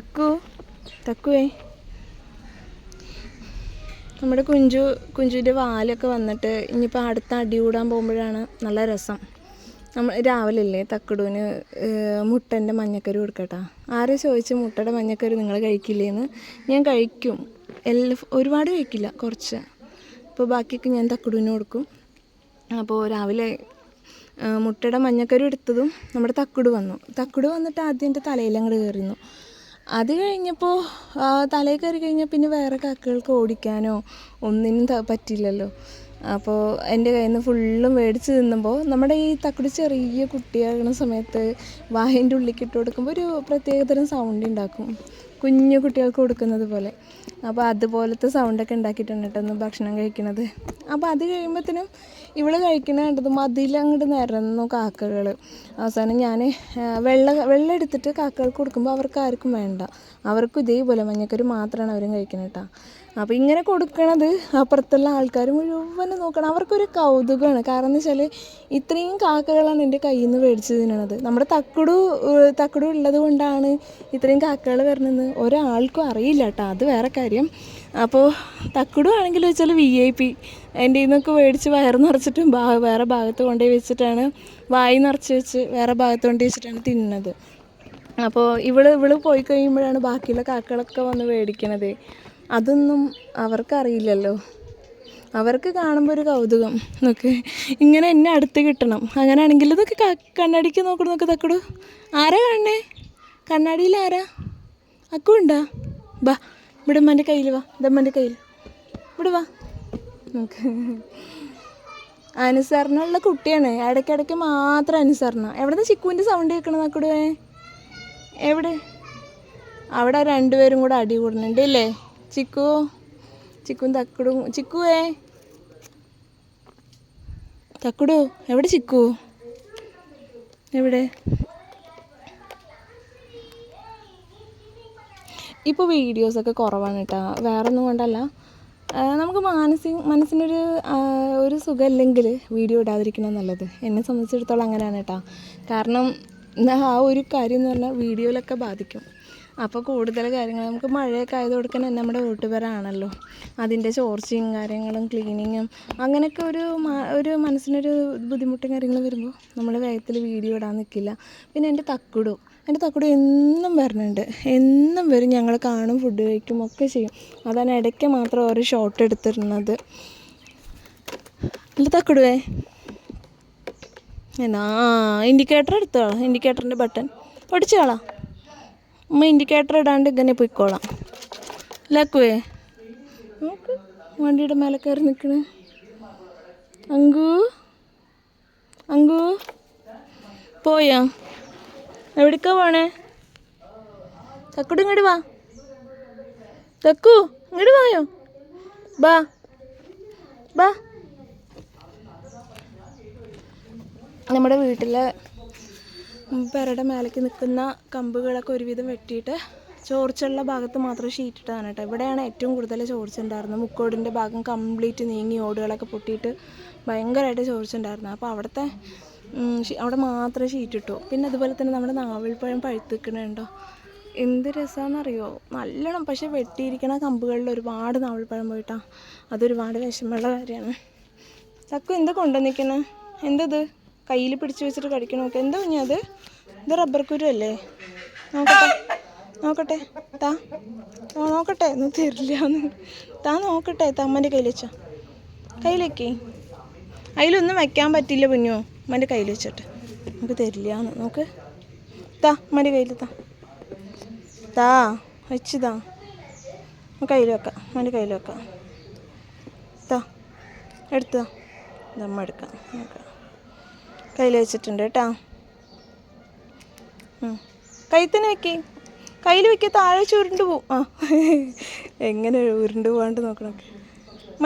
തക്കു തക്കുവേ. നമ്മുടെ കുഞ്ചു കുഞ്ചുവിന്റെ വാലൊക്കെ വന്നിട്ട് ഇനിയിപ്പോൾ അടുത്ത അടി കൂടാൻ പോകുമ്പോഴാണ് നല്ല രസം. നമ്മൾ രാവിലെ ഇല്ലേ തക്കിടുവിന് മുട്ടന്റെ മഞ്ഞക്കറി കൊടുക്കട്ടാ? ആരെ ചോദിച്ച് മുട്ടയുടെ മഞ്ഞക്കറി നിങ്ങൾ കഴിക്കില്ലേന്ന്? ഞാൻ കഴിക്കും. എല്ലാ ഒരുപാട് കഴിക്കില്ല കുറച്ച്. അപ്പോൾ ബാക്കിയൊക്കെ ഞാൻ തക്കിടുവിന് കൊടുക്കും. അപ്പോൾ രാവിലെ മുട്ടയുടെ മഞ്ഞക്കറി എടുത്തതും നമ്മുടെ തക്കുട് വന്നു. തക്കുട് വന്നിട്ട് ആദ്യം എന്റെ തലയിൽ അങ്ങോട്ട് കയറിയിരുന്നു അത് കഴിഞ്ഞപ്പോൾ തലയിൽ കയറി കഴിഞ്ഞാൽ പിന്നെ വേറെ കാക്കകൾക്ക് ഓടിക്കാനോ ഒന്നിനും പറ്റില്ലല്ലോ. അപ്പോൾ എന്റെ കയ്യിൽ നിന്ന് ഫുള്ളും മേടിച്ച് തിന്നുമ്പോൾ നമ്മുടെ ഈ തക്കുടി ചെറിയ കുട്ടിയാകുന്ന സമയത്ത് വായന്റെ ഉള്ളിലേക്ക് ഇട്ട് കൊടുക്കുമ്പോൾ ഒരു പ്രത്യേകതരം സൗണ്ട് ഉണ്ടാക്കും കുഞ്ഞു കുട്ടികൾക്ക് കൊടുക്കുന്നത് പോലെ. അപ്പോൾ അതുപോലത്തെ സൗണ്ടൊക്കെ ഉണ്ടാക്കിയിട്ടുണ്ട് കേട്ടോ ഭക്ഷണം കഴിക്കണത്. അപ്പോൾ അത് കഴിയുമ്പോഴത്തേനും ഇവൾ കഴിക്കണ കണ്ടത് മതിലങ്ങോട്ട് നിരന്നു കാക്കകൾ അവസാനം ഞാൻ വെള്ള വെള്ളം എടുത്തിട്ട് കാക്കകൾക്ക് കൊടുക്കുമ്പോൾ അവർക്ക് ആർക്കും വേണ്ട. അവർക്കും ഇതേപോലെ മഞ്ഞക്കറി മാത്രമാണ് അവരും കഴിക്കുന്നത് കേട്ടോ അപ്പോൾ ഇങ്ങനെ കൊടുക്കണത് അപ്പുറത്തുള്ള ആൾക്കാർ മുഴുവൻ നോക്കണം. അവർക്കൊരു കൗതുകമാണ്. കാരണം എന്ന് വെച്ചാൽ ഇത്രയും കാക്കകളാണ് എന്റെ കയ്യിൽ നിന്ന് മേടിച്ച് തിന്നണത്. നമ്മുടെ തക്കുടു തക്കുടു ഉള്ളത് കൊണ്ടാണ് ഇത്രയും കാക്കകൾ വരണമെന്ന് ഒരാൾക്കും അറിയില്ല കേട്ടോ. അത് വേറെ കാര്യം. അപ്പോൾ തക്കുടു ആണെങ്കിൽ വെച്ചാൽ വി ഐ പി എന്റെ നിന്നൊക്കെ മേടിച്ച് വയർ നിറച്ചിട്ടും ഭാ വേറെ ഭാഗത്ത് കൊണ്ടുപോയി വെച്ചിട്ടാണ് വായി നിറച്ച് വെച്ച് വേറെ ഭാഗത്ത് കൊണ്ടുപോയി വെച്ചിട്ടാണ് തിന്നുന്നത് അപ്പോൾ ഇവൾ ഇവൾ പോയി കഴിയുമ്പോഴാണ് ബാക്കിയുള്ള കാക്കകളൊക്കെ വന്ന് മേടിക്കണത്. അതൊന്നും അവർക്കറിയില്ലല്ലോ. അവർക്ക് കാണുമ്പോൾ ഒരു കൗതുകം. എന്നൊക്കെ ഇങ്ങനെ എന്നെ അടുത്ത് കിട്ടണം. അങ്ങനെയാണെങ്കിൽ ഇതൊക്കെ കണ്ണാടിക്ക് നോക്കണം നോക്ക് തക്കടു. ആരാ കാണണേ കണ്ണാടിയിൽ ആരാ? അക്കു ഉണ്ടാ? ബാ ഇവിടെ ഉമ്മന്റെ കയ്യിൽ വാ. ഇതമ്മന്റെ കയ്യിൽ. ഇവിടെ വാ. നോക്ക് അനുസരണമുള്ള കുട്ടിയാണ്. ഇടയ്ക്കിടയ്ക്ക് മാത്രം അനുസരണം. എവിടെന്ന് ചിക്കുവിന്റെ സൗണ്ട് കേൾക്കണം നക്കുടുവേ എവിടെ? അവിടെ രണ്ടുപേരും കൂടെ അടി കൂടുന്നുണ്ട് ഇല്ലേ ചിക്കു ചിക്കും തക്കുടും ചിക്കുവേ തക്കുടു എവിടെ ചിക്കു എവിടെ? ഇപ്പോൾ വീഡിയോസൊക്കെ കുറവാണ് കേട്ടോ. വേറെ ഒന്നും കൊണ്ടല്ല നമുക്ക് മാനസിക മനസ്സിനൊരു ഒരു സുഖമില്ലെങ്കിൽ വീഡിയോ ഇടാതിരിക്കണം നല്ലത്. എന്നെ സംബന്ധിച്ചിടത്തോളം അങ്ങനെയാണ് കേട്ടോ. കാരണം ആ ഒരു കാര്യം എന്ന് പറഞ്ഞാൽ വീഡിയോയിലൊക്കെ ബാധിക്കും. അപ്പോൾ കൂടുതൽ കാര്യങ്ങൾ നമുക്ക് മഴയൊക്കെ ആയത് കൊടുക്കാൻ നമ്മുടെ വീട്ടുപേരാണല്ലോ. അതിന്റെ ചോർച്ചയും കാര്യങ്ങളും ക്ലീനിങ്ങും അങ്ങനെയൊക്കെ ഒരു ഒരു മനസ്സിനൊരു ബുദ്ധിമുട്ടും കാര്യങ്ങളും വരുമ്പോൾ നമ്മൾ വേഗത്തിൽ വീഡിയോ ഇടാൻ നിൽക്കില്ല പിന്നെ എന്റെ തക്കുടു എന്റെ തക്കുടു എന്നും വരുന്നുണ്ട്. എന്നും വരും. ഞങ്ങൾ കാണും ഫുഡ് കഴിക്കും ഒക്കെ ചെയ്യും. അതാണ് ഇടയ്ക്ക് മാത്രം ഓരോ ഷോട്ട് എടുത്തിരുന്നത്. അല്ല തക്കുടുവേ. എന്നാ ഇൻഡിക്കേറ്റർ എടുത്തോളാം ഇൻഡിക്കേറ്ററിന്റെ ബട്ടൺ ഒടിച്ചോളാം ഉമ്മ ഇൻഡിക്കേറ്റർ ഇടാണ്ട് ഇങ്ങനെ പോയിക്കോളാം. ലക്കുവേ നോക്ക് വണ്ടിയുടെ മേലെ കയറി നിൽക്കണ്. അങ്കു അങ്കു പോയാ? എവിടേക്കാ പോണേ? തക്കുട് ഇങ്ങോട്ട് വാ. തക്കു ഇങ്ങോട്ട് വായോ? ബാ ബാ. നമ്മുടെ വീട്ടിലെ പെരയുടെ മേലേക്ക് നിൽക്കുന്ന കമ്പുകളൊക്കെ ഒരുവിധം വെട്ടിയിട്ട് ചോർച്ചുള്ള ഭാഗത്ത് മാത്രം ഷീറ്റിട്ടതാണ് കേട്ടോ. ഇവിടെയാണ് ഏറ്റവും കൂടുതൽ ചോർച്ച ഉണ്ടായിരുന്നത്. മുക്കോടിന്റെ ഭാഗം കംപ്ലീറ്റ് നീങ്ങി ഓടുകളൊക്കെ പൊട്ടിയിട്ട് ഭയങ്കരമായിട്ട് ചോർച്ച ഉണ്ടായിരുന്നു അപ്പോൾ അവിടുത്തെ അവിടെ മാത്രം ഷീറ്റ് ഇട്ടു. പിന്നെ അതുപോലെ തന്നെ നമ്മുടെ നാവൽപ്പഴം പഴുത്ത് നിൽക്കണുണ്ടോ എന്ത് രസമാണെന്നറിയോ നല്ലോണം പക്ഷെ വെട്ടിയിരിക്കണ കമ്പുകളിൽ ഒരുപാട് നാവൽപ്പഴം പോയിട്ടാണ് അതൊരുപാട് വിഷമമുള്ള കാര്യമാണ്. ചക്കു എന്താ കൊണ്ടുവന്നിരിക്കണേ? എന്തത് കയ്യിൽ പിടിച്ച് വെച്ചിട്ട് കടിക്കണ എന്താ കുഞ്ഞാ അത്? ഇത് റബ്ബർ കുരു അല്ലേ? നോക്കട്ടെ. നോക്കട്ടെ. താ. നോക്കട്ടെ. ഒന്നും തരില്ല. താ നോക്കട്ടെ. തമ്മന്റെ കയ്യിൽ വെച്ചോ. കയ്യിൽ അതിലൊന്നും വയ്ക്കാൻ പറ്റില്ല കുഞ്ഞു. അമ്മന്റെ കയ്യിൽ വെച്ചിട്ട്. നമുക്ക് തരില്ല നോക്ക്. താ അമ്മന്റെ കയ്യിൽ താ. താ വെച്ച് താ. കയ്യിൽ വെക്കാം. അമ്മന്റെ കയ്യിൽ വെക്കാം. താ. എടുത്തോ ദമ്മ എടുക്കാം. നോക്കാം. കയ്യിൽ വെച്ചിട്ടുണ്ട് കേട്ടോ. കൈ തന്നെ വെക്കേ. കയ്യിൽ വെക്കുക താഴെ ചുരുണ്ട് പോവും ആ. എങ്ങനെ ഉരുണ്ട് പോകാണ്ട് നോക്കണം